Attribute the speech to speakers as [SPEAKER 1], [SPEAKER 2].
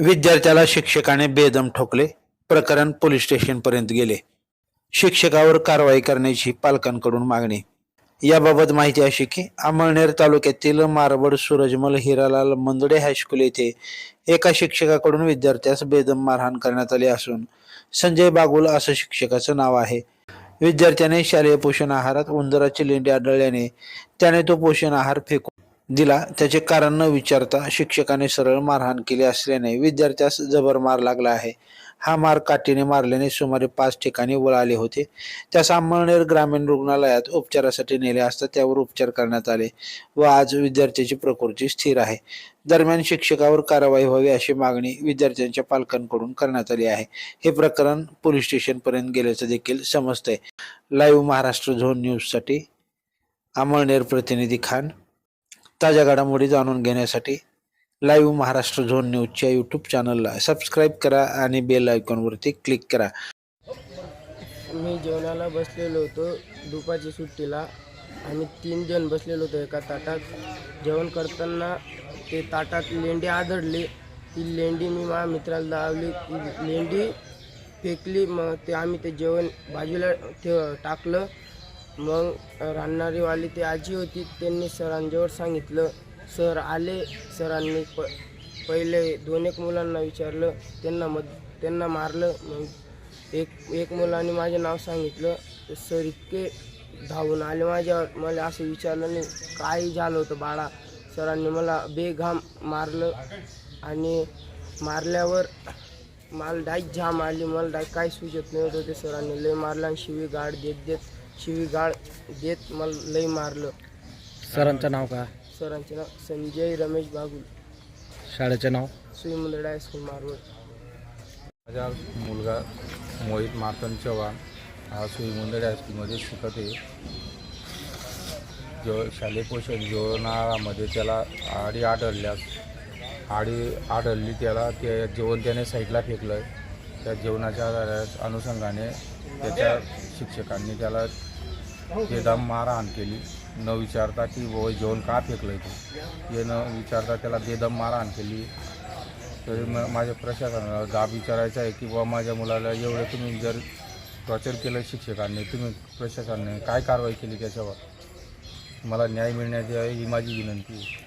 [SPEAKER 1] विद्यार्थ्याला शिक्षकाने बेदम ठोकले. प्रकरण पोलीस स्टेशनपर्यंत गेले. शिक्षकावर कारवाई करण्याची पालकांकडून मागणी. याबाबत माहिती अशी की अमळनेर तालुक्यातील मारवड सूरजमल हिरालाल मंदडे हायस्कूल येथे एका शिक्षकाकडून विद्यार्थ्यास बेदम मारहाण करण्यात आली असून संजय बागुल असं शिक्षकाचं नाव आहे. विद्यार्थ्याने शालेय पोषण आहारात उंदराची लेंडी आढळल्याने त्याने तो पोषण आहार फेकून दिला. त्याचे कारण न विचारता शिक्षकाने सरळ मारहाण केली असल्याने विद्यार्थ्यास जबर मार लागला आहे. हा मार काठीने मारल्याने सुमारे पाच ठिकाणी वळ आले होते. त्यास अंमळनेर ग्रामीण रुग्णालयात उपचारासाठी नेले असता त्यावर उपचार करण्यात आले व आज विद्यार्थ्याची प्रकृती स्थिर आहे. दरम्यान शिक्षकावर कारवाई व्हावी अशी मागणी विद्यार्थ्यांच्या पालकांकडून करण्यात आली आहे. हे प्रकरण पोलीस स्टेशनपर्यंत गेल्याचं देखील समजतंय. लाईव्ह महाराष्ट्र झोन न्यूजसाठी अमळनेर प्रतिनिधी खान. ताज्या घडामोडी जाणून घेण्यासाठी लाईव्ह महाराष्ट्र झोन न्यूजच्या यूट्यूब चॅनलला सबस्क्राईब करा आणि बेल आयकॉनवरती क्लिक करा.
[SPEAKER 2] मी जेवणाला बसलेलो होतो दुपारची सुट्टीला. आम्ही तीन जण बसलेलो होतो एका ताटात. जेवण करताना ते ताटात लेंडी आदळली. ती लेंडी मी माझ्या मित्राला दावली ती लेंडी फेकली. मग ते आम्ही ते जेवण बाजूला ठेव टाकलं. मग राहणारीवाली ती आजी होती त्यांनी सरांजवळ सांगितलं. सर आले सरांनी प पहिले दोन एक मुलांना विचारलं त्यांना मद त्यांना मारलं मग एक एक मुलाने माझे नाव सांगितलं. सर इतके धावून आले माझ्यावर मला असं विचारलं नाही काय झालं होतं बाळा? सरांनी मला बेघाम मारलं आणि मारल्यावर मला डायक जाम आली मला डायक काय सुचत नाही होतं ते सरांनी लय मारलं आणि शिवी गाड देत देत शिवी गाळ देत मला लय मारलं.
[SPEAKER 3] सरांचं नाव काय?
[SPEAKER 2] सरांचे नाव संजय रमेश बागुल.
[SPEAKER 3] शाळेचं नाव?
[SPEAKER 2] सुईमुंदडा हायस्कूल मारवड
[SPEAKER 4] माझा मुलगा मोहित मार्तन चव्हाण हा सुई मुंदडे हायस्कूलमध्ये शिकत आहे. जो शालेय पोषण जेवणामध्ये त्याला आडी आढळल्यास आडी आढळली त्याला ते जेवण त्याने साईडला फेकलं आहे त्या जेवणाच्या आधारात अनुषंगाने त्याच्या शिक्षकांनी त्याला बेदाम मारहाण केली. न विचारता की बुवा जेवण का फेकलं आहे ते? हे न विचारता त्याला बेदम मारहाण केली. तरी म माझ्या प्रशासनाला जाब विचारायचा आहे की बुवा माझ्या मुलाला एवढं तुम्ही जर टॉर्चर केलं शिक्षकांनी तुम्ही प्रशासनाने काय कारवाई केली त्याच्यावर? मला न्याय मिळण्यात यावी ही माझी विनंती आहे.